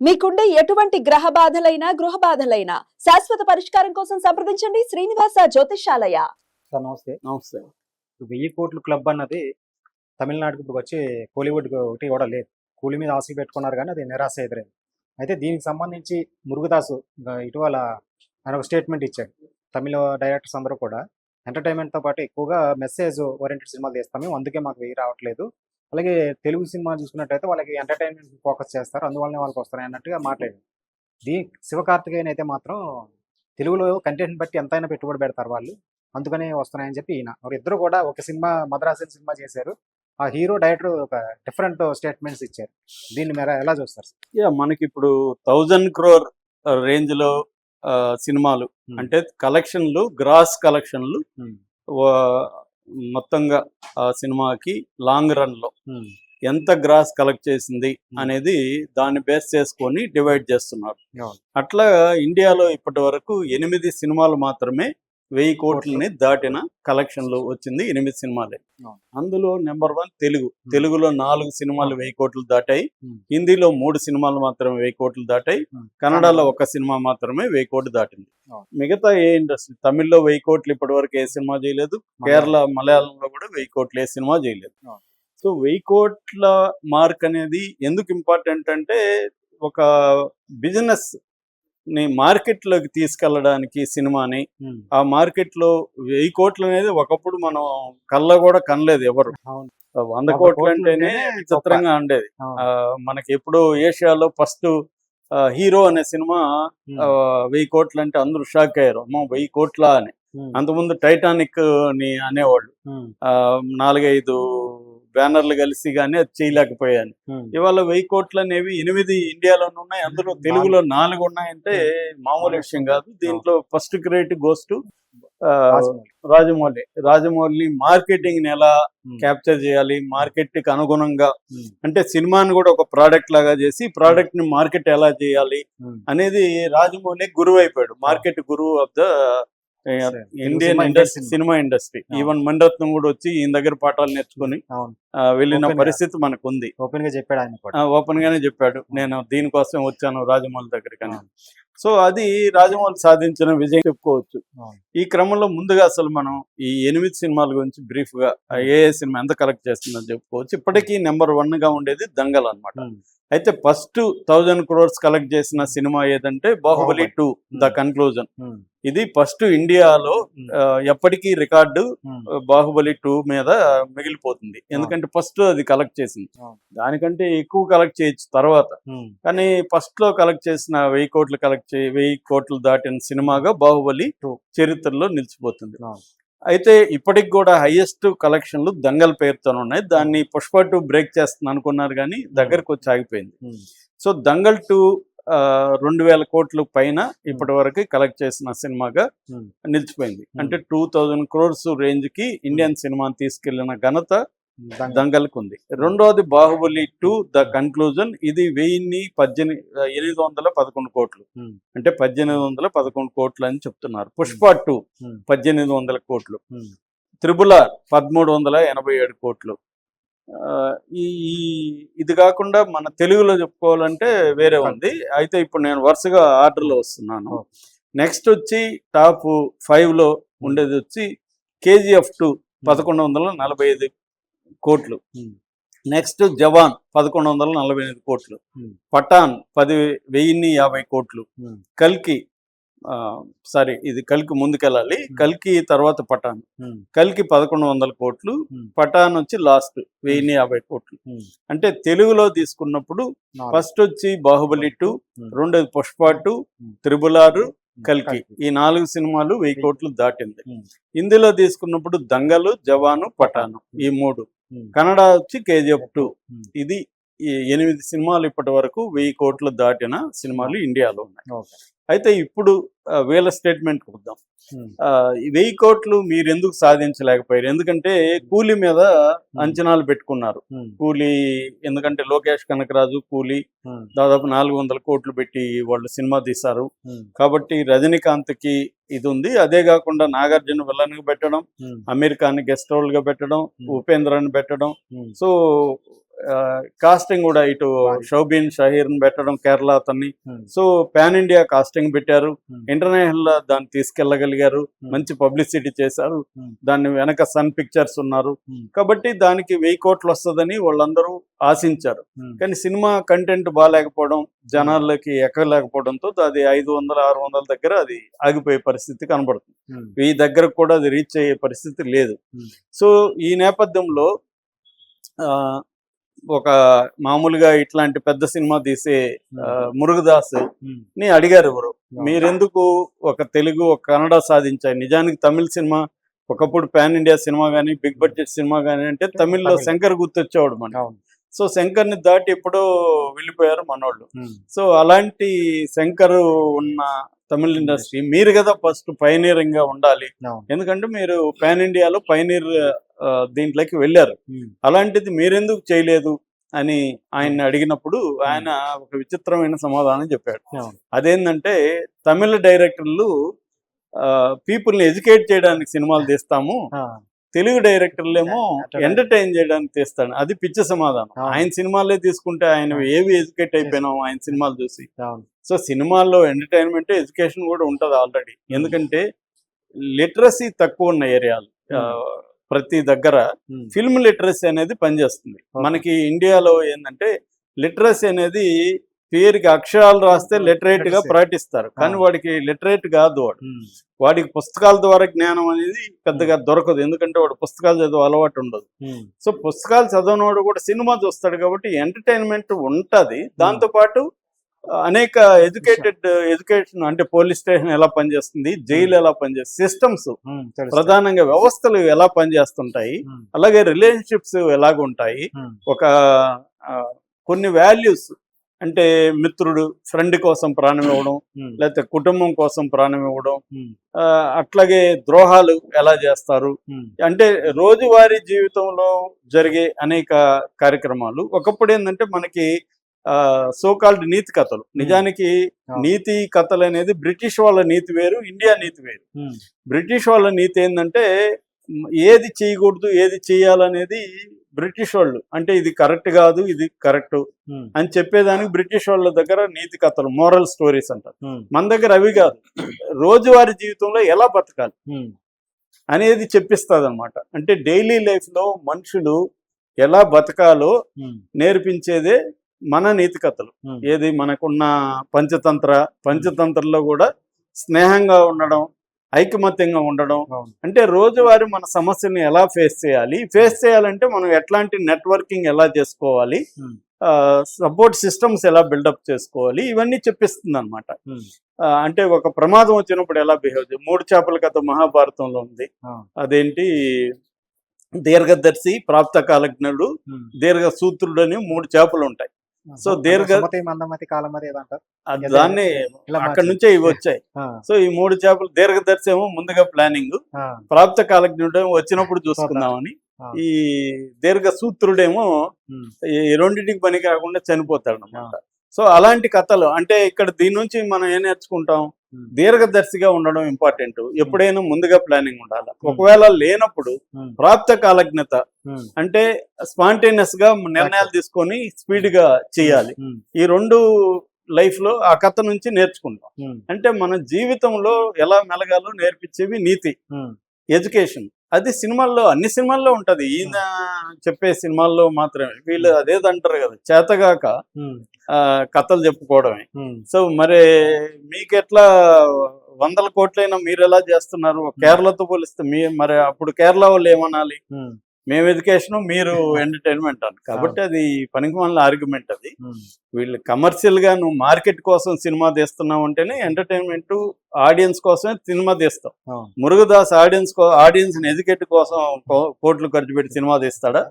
మీకుండే ఎటువంటి గ్రహ బాధలైనా గృహ బాధలైనా శాశ్వత పరిష్కారం కోసం సంప్రదించండి శ్రీనివాస జ్యోతిషాలయ సార్ నమస్తే. నమస్తే. వెయ్యి కోట్ల క్లబ్ అన్నది తమిళనాడుకి ఇప్పుడు వచ్చి కోలీవుడ్ ఒకటి కూడా లేదు. కూలి మీద ఆశ పెట్టుకున్నారు కానీ అది నిరాశ ఎదురైంది. అయితే దీనికి సంబంధించి మురుగదాసు ఇటీవల ఆయన ఒక స్టేట్మెంట్ ఇచ్చాడు. తమిళ డైరెక్టర్స్ అందరూ కూడా. ఎంటర్టైన్మెంట్తో పాటు ఎక్కువగా మెసేజ్ ఓరియంటెడ్ సినిమాలు తీస్తాం మేము. అందుకే మాకు వెయ్యి రావట్లేదు. అలాగే తెలుగు సినిమా చూసుకున్నట్టయితే వాళ్ళకి ఎంటర్టైన్మెంట్ ఫోకస్ చేస్తారు. అందువల్లనే వాళ్ళకి వస్తాయి అన్నట్టుగా మాట్లాడారు. దీ శివకార్తికేయన్ అయితే మాత్రం తెలుగులో కంటెంట్ బట్టి ఎంతైనా పెట్టుబడి పెడతారు వాళ్ళు. అందుకనే వస్తున్నాయని చెప్పి ఈయన. ఇద్దరు కూడా ఒక సినిమా మద్రాసు సినిమా చేశారు. ఆ హీరో డైరెక్టర్ ఒక డిఫరెంట్ స్టేట్మెంట్స్ ఇచ్చారు. దీన్ని మీరు ఎలా చూస్తారు? యా మనకి ఇప్పుడు థౌజండ్ క్రోర్ రేంజ్లో సినిమాలు. అంటే కలెక్షన్లు గ్రాస్ కలెక్షన్లు. మొత్తంగా ఆ సినిమాకి లాంగ్ రన్లో ఎంత గ్రాస్ కలెక్ట్ చేసింది అనేది దాన్ని బేస్ చేసుకొని డివైడ్ చేస్తున్నారు. అట్లా ఇండియాలో ఇప్పటి వరకు ఎనిమిది సినిమాలు మాత్రమే వెయ్యి కోట్లని దాటిన కలెక్షన్లు వచ్చింది ఎనిమిది సినిమాలే. అందులో నెంబర్ వన్ తెలుగు. తెలుగులో నాలుగు సినిమాలు వెయ్యి కోట్లు దాటాయి. హిందీలో మూడు సినిమాలు మాత్రమే వెయ్యి కోట్లు దాటాయి. కన్నడలో ఒక సినిమా మాత్రమే వెయ్యి కోట్లు దాటింది. మిగతా ఏ ఇండస్ట్రీ? తమిళ్ళో వెయ్యి కోట్లు ఇప్పటి వరకు ఏ సినిమా చేయలేదు. కేరళ మలయాళంలో కూడా వెయ్యి కోట్లు ఏ సినిమా చేయలేదు. సో వెయ్యి కోట్ల మార్క్ అనేది ఎందుకు ఇంపార్టెంట్ అంటే ఒక బిజినెస్ ని మార్కెట్లోకి తీసుకెళ్ళడానికి సినిమాని ఆ మార్కెట్లో వెయ్యి కోట్లు అనేది ఒకప్పుడు మనం కళ్ళ కూడా కనలేదు ఎవరు. వంద కోట్లు అంటేనే. చిత్రంగా ఉండేది. మనకి ఎప్పుడు ఏషియాలో ఫస్ట్ హీరో అనే సినిమా వెయ్యి కోట్లు అంటే అందరూ షాక్ అయ్యారు. అమ్మో వెయ్యి కోట్ల అని. అంతకుముందు టైటానిక్ని అనేవాళ్ళు. నాలుగైదు బ్యానర్లు కలిసి కానీ అది చేయలేకపోయాను. ఇవాళ వెయ్యి కోట్లు అనేవి ఎనిమిది ఇండియాలోనే ఉన్నాయి అందులో తెలుగులో నాలుగు ఉన్నాయంటే మామూలు విషయం కాదు దీంట్లో first credit goes to Rajamouli. Rajamouli మార్కెటింగ్ని ఎలా. క్యాప్చర్ చేయాలి మార్కెట్కి అనుగుణంగా. అంటే సినిమాని కూడా ఒక ప్రోడక్ట్ లాగా చేసి ప్రోడక్ట్ని మార్కెట్ ఎలా చేయాలి. అనేది రాజమౌళి గురువు అయిపోయాడు మార్కెట్ గురువు of the. Indian industry. Cinema industry. Even Mani Ratnam కూడా వచ్చి ఈయన దగ్గర పాఠాలు నేర్చుకుని వెళ్ళిన. పరిస్థితి మనకు ఉంది ఓపెన్గా చెప్పాడు ఆయన ఓపెన్ గానే చెప్పాడు నేను దీనికోసం వచ్చాను రాజమౌళి దగ్గరికి అని. సో అది రాజమౌళి సాధించిన విజయం చెప్పుకోవచ్చు. ఈ క్రమంలో ముందుగా అసలు మనం ఈ ఎనిమిది సినిమాల గురించి బ్రీఫ్గా ఏ ఏ సినిమా ఎంత కలెక్ట్ చేస్తుందని చెప్పుకోవచ్చు ఇప్పటికీ నెంబర్ వన్గా ఉండేది దంగల్ అన్నమాట ఉమ్. అయితే ఫస్ట్ థౌజండ్ క్రోర్స్ కలెక్ట్ చేసిన సినిమా ఏదంటే బాహుబలి. Two the. కన్క్లూజన్. ఇది ఫస్ట్ ఇండియాలో. ఆ, ఎప్పటికీ రికార్డు ఉమ్. బాహుబలి టూ మీద మిగిలిపోతుంది ఎందుకంటే ఫస్ట్ అది కలెక్ట్ చేసింది. దానికంటే ఎక్కువ కలెక్ట్ చేయొచ్చు తర్వాత. కానీ ఫస్ట్లో కలెక్ట్ చేసిన వెయ్యి కోట్లు కలెక్ట్ చే వెయ్యి కోట్లు దాటిన సినిమాగా బాహుబలి. చరిత్రలో నిలిచిపోతుంది. అయితే ఇప్పటికి కూడా హైయెస్ట్ కలెక్షన్లు దంగల్ పేరుతో ఉన్నాయి దాన్ని పుష్ప టూ బ్రేక్ చేస్తుంది అనుకున్నారు కానీ దగ్గరకు వచ్చి ఆగిపోయింది ఉమ్. సో దంగల్ టూ రెండు వేల కోట్ల పైన ఇప్పటి వరకు కలెక్ట్ చేసిన సినిమాగా ఉమ్. నిలిచిపోయింది అంటే టూ థౌజండ్ క్రోర్స్ రేంజ్కి ఇండియన్ సినిమాని తీసుకెళ్ళిన ఘనత. దంగల్కి ఉంది రెండోది బాహుబలి టూ ద కన్క్లూజన్. ఇది వెయ్యిన్ని పద్దెనిమిది ఎనిమిది వందల పదకొండు కోట్లు. అంటే పద్దెనిమిది వందల పదకొండు కోట్లు అని చెప్తున్నారు. పుష్ప టూ. పద్దెనిమిది వందల కోట్లు. త్రిబుల పదమూడు వందల ఎనభై ఏడు కోట్లు. ఈ ఇది కాకుండా మన తెలుగులో చెప్పుకోవాలంటే వేరే ఉంది. అయితే ఇప్పుడు నేను వరుసగా ఆర్డర్లో వస్తున్నాను. నెక్స్ట్ వచ్చి టాప్ ఫైవ్లో ఉండేది వచ్చి కేజీఎఫ్ టూ పదకొండు వందల నలభై ఐదు కోట్లు. నెక్స్ట్ జవాన్ పదకొండు వందల నలభై ఐదు కోట్లు. పఠాన్ పది వెయ్యిన్ని యాభై కోట్లు. కల్కి సారీ ఇది కల్కి ముందుకెళ్ళాలి కల్కి తర్వాత పఠాన్. కల్కి పదకొండు వందల కోట్లు. పఠాన్ వచ్చి లాస్ట్ వెయ్యిన్ని యాభై కోట్లు. అంటే తెలుగులో తీసుకున్నప్పుడు. ఫస్ట్ వచ్చి బాహుబలి టూ. రెండోది పుష్ప టూ. త్రిబులారు. కల్కి ఈ నాలుగు సినిమాలు వెయ్యి కోట్లు దాటింది. హిందీలో తీసుకున్నప్పుడు దంగలు జవాను పఠాను ఈ మూడు. కన్నడ వచ్చి కేజీఎఫ్ టూ ఉమ్. ఇది ఎనిమిది సినిమాలు ఇప్పటి వరకు వెయ్యి కోట్లు దాటిన సినిమాలు ఇండియాలో ఉన్నాయి. అయితే ఇప్పుడు వీళ్ళ స్టేట్మెంట్ వద్దాం వెయ్యి కోట్లు మీరు ఎందుకు సాధించలేకపోయారు ఎందుకంటే కూలీ మీద అంచనాలు పెట్టుకున్నారు. కూలీ ఎందుకంటే లోకేష్ కనకరాజు కూలీ. దాదాపు నాలుగు వందల కోట్లు పెట్టి వాళ్ళు సినిమా తీశారు. కాబట్టి రజనీకాంత్కి ఇది ఉంది అదే కాకుండా నాగార్జున విలన్గా పెట్టడం. అమీర్ ఖాన్ గెస్ట్ రోల్గా పెట్టడం. ఉపేంద్రని పెట్టడం. సో కాస్టింగ్ కూడా ఇటు. షౌబీన్ షహీర్ పెట్టడం కేరళ అతన్ని Hmm. So pan India casting పెట్టారు Hmm. ఇంటర్నేషనల్లో దాన్ని తీసుకెళ్ళగలిగారు Hmm. మంచి పబ్లిసిటీ చేశారు Hmm. దాన్ని వెనక సన్ పిక్చర్స్ ఉన్నారు Hmm. కాబట్టి దానికి వెయ్యి కోట్లు వస్తుందని వాళ్ళందరూ ఆశించారు కానీ సినిమా కంటెంట్ బాగాలేకపోవడం జనాలకి ఎక్కలేకపోవడంతో అది ఐదు వందల ఆరు వందల దగ్గర అది ఆగిపోయే పరిస్థితి కనబడుతుంది వెయ్యి దగ్గర కూడా అది రీచ్ అయ్యే పరిస్థితి లేదు Hmm. సో ఈ నేపథ్యంలో ఆ, ఒక మామూలుగా ఇట్లాంటి పెద్ద సినిమా తీసే మురుగదాస్ని అడిగారు ఎవరు. మీరెందుకు ఒక తెలుగు ఒక కన్నడ సాధించారు? నిజానికి తమిళ సినిమా ఒకప్పుడు పాన్ ఇండియా సినిమా కానీ బిగ్ బడ్జెట్ సినిమా కానీ అంటే తమిళ్ళో తమిళ్. శంకర్ గుర్తొచ్చేవాడు మన సో శంకర్ని దాటి ఎప్పుడో వెళ్ళిపోయారు మనోళ్ళు. సో అలాంటి శంకర్ ఉన్న తమిళ ఇండస్ట్రీ మీరు కదా ఫస్ట్ పైనీరింగ్గా ఉండాలి ఎందుకంటే మీరు పాన్ ఇండియాలో పైనీర్ దీంట్లోకి వెళ్ళారు. అలాంటిది మీరెందుకు చేయలేదు? అని ఆయన అడిగినప్పుడు ఆయన ఒక విచిత్రమైన సమాధానం చెప్పాడు. అదేంటంటే తమిళ డైరెక్టర్లు పీపుల్ని ఎడ్యుకేట్ చేయడానికి సినిమాలు తీస్తాము తెలుగు డైరెక్టర్లు ఏమో అట్లా. ఎంటర్టైన్ చేయడానికి తీస్తాడు. అది పిచ్చ సమాధానం. ఆయన సినిమాలే తీసుకుంటే ఆయన ఏవి ఎడ్యుకేట్ అయిపోయినాం ఆయన సినిమాలు చూసి. సో సినిమాల్లో ఎంటర్టైన్మెంట్ ఎడ్యుకేషన్ కూడా ఉంటుంది ఆల్రెడీ. ఎందుకంటే లిటరసీ తక్కువ ఉన్న ఏరియాలు. ప్రతి దగ్గర ఫిల్మ్ లిటరసీ అనేది పనిచేస్తుంది. మనకి ఇండియాలో ఏంటంటే లిటరసీ అనేది పేరుకి అక్షరాలు రాస్తే లిటరేట్గా. ప్రకటిస్తారు. కానీ. వాడికి లిటరేట్ కాదు వాడు. వాడికి పుస్తకాల ద్వారా జ్ఞానం అనేది పెద్దగా దొరకదు. ఎందుకంటే వాడు పుస్తకాలు చదువు అలవాటు ఉండదు. సో పుస్తకాలు చదవనోడు కూడా సినిమా చూస్తాడు కాబట్టి ఎంటర్టైన్మెంట్ ఉంటది. దాంతో పాటు ఆ, అనేక ఎడ్యుకేటెడ్ ఎడ్యుకేషన్ అంటే పోలీస్ స్టేషన్ ఎలా పనిచేస్తుంది జైలు ఎలా పనిచేస్తుంది సిస్టమ్స్. ప్రధానంగా వ్యవస్థలు ఎలా పనిచేస్తుంటాయి అలాగే రిలేషన్షిప్స్ ఎలాగుంటాయి ఒక కొన్ని వాల్యూస్ అంటే మిత్రుడు ఫ్రెండ్ కోసం ప్రాణం ఇవ్వడం లేకపోతే కుటుంబం కోసం ప్రాణం ఇవ్వడం అట్లాగే ద్రోహాలు ఎలా చేస్తారు అంటే రోజువారీ జీవితంలో జరిగే అనేక కార్యక్రమాలు. ఒకప్పుడు ఏంటంటే మనకి సోకాల్డ్ నీతి కథలు. నిజానికి. నీతి కథలు అనేది బ్రిటిష్ వాళ్ళ నీతి వేరు ఇండియా నీతి వేరు. బ్రిటిష్ వాళ్ళ నీతి ఏంటంటే ఏది చేయకూడదు ఏది చేయాలనేది బ్రిటిష్ వాళ్ళు. అంటే ఇది కరెక్ట్ కాదు ఇది కరెక్ట్ అని చెప్పేదానికి బ్రిటిష్ వాళ్ళ దగ్గర నీతి కథలు మోరల్ స్టోరీస్ అంటారు. మన దగ్గర అవి కాదు. రోజువారీ జీవితంలో ఎలా బతకాలి అనేది చెప్పిస్తుంది అనమాట అంటే డైలీ లైఫ్లో మనుషులు ఎలా బతకాలో నేర్పించేదే మన నీతి కథలు ఏది మనకున్న పంచతంత్ర పంచతంత్రలో కూడా స్నేహంగా ఉండడం ఐకమత్యంగా ఉండడం. అంటే రోజువారీ మన సమస్యని ఎలా ఫేస్ చేయాలి? ఫేస్ చేయాలంటే మనం ఎట్లాంటి నెట్వర్కింగ్ ఎలా చేసుకోవాలి? సపోర్ట్ సిస్టమ్స్ ఎలా బిల్డప్ చేసుకోవాలి? ఇవన్నీ చెప్పిస్తుంది అనమాట అంటే ఒక ప్రమాదం వచ్చినప్పుడు ఎలా బిహేవ్ చేయాలి మూడు చేపల కథ మహాభారతంలో ఉంది. అదేంటి? దీర్ఘదర్శి ప్రాప్త కాలజ్ఞుడు ఉమ్. దీర్ఘ సూత్రుడు అని మూడు చేపలు ఉంటాయి. సో దీర్ఘ- మందమతి కాలమతి. దాన్ని అక్కడ. నుంచే ఇవి వచ్చాయి సో ఈ మూడు చేపలు దీర్ఘదర్శి ఏమో ముందుగా ప్లానింగ్. ప్రాప్త కాలజ్ఞుడు ఏమో వచ్చినప్పుడు చూసుకుందామని. ఈ దీర్ఘ సూత్రుడేమో ఈ రెండింటికి పని కాకుండా చనిపోతాడు అనమాట సో అలాంటి కథలు అంటే ఇక్కడ దీని నుంచి మనం ఏం నేర్చుకుంటాం? దీర్ఘదర్శిగా ఉండడం ఇంపార్టెంట్. ఎప్పుడైనా ముందుగా ప్లానింగ్ ఉండాలి? ఒకవేళ లేనప్పుడు ప్రాప్త కాలజ్ఞత అంటే స్పాంటేనియస్గా నిర్ణయాలు తీసుకొని స్పీడ్గా చేయాలి ఈ రెండు లైఫ్లో ఆ కథ నుంచి నేర్చుకుంటాం అంటే మన జీవితంలో ఎలా మెలగాలో నేర్పించేవి నీతి. ఎడ్యుకేషన్. అది సినిమాల్లో అన్ని సినిమాల్లో ఉంటది. ఈయన చెప్పే సినిమాల్లో మాత్రమే. వీళ్ళు అదేదంటారు కదా చేతగాక కథలు చెప్పుకోవడమే. సో మరి మీకు ఎట్లా వందల కోట్లైనా మీరు ఎలా చేస్తున్నారు? కేరళతో పోలిస్తే మీ మరి అప్పుడు కేరళ వాళ్ళు ఏమనాలి? మేము ఎడ్యుకేషన్ మీరు ఎంటర్టైన్మెంట్ అని కాబట్టి అది పనికి మన ఆర్గ్యుమెంట్ అది. వీళ్ళు కమర్షియల్గా నువ్వు మార్కెట్ కోసం సినిమా తీస్తున్నావు అంటేనే ఎంటర్టైన్మెంట్ ఆడియన్స్ కోసమే సినిమా అవును. మురుగదాస్ ఆడియన్స్ ఆడియన్స్ ఎడ్యుకేట్ కోసం కోట్లు ఖర్చు పెట్టి సినిమా తీస్తాడా?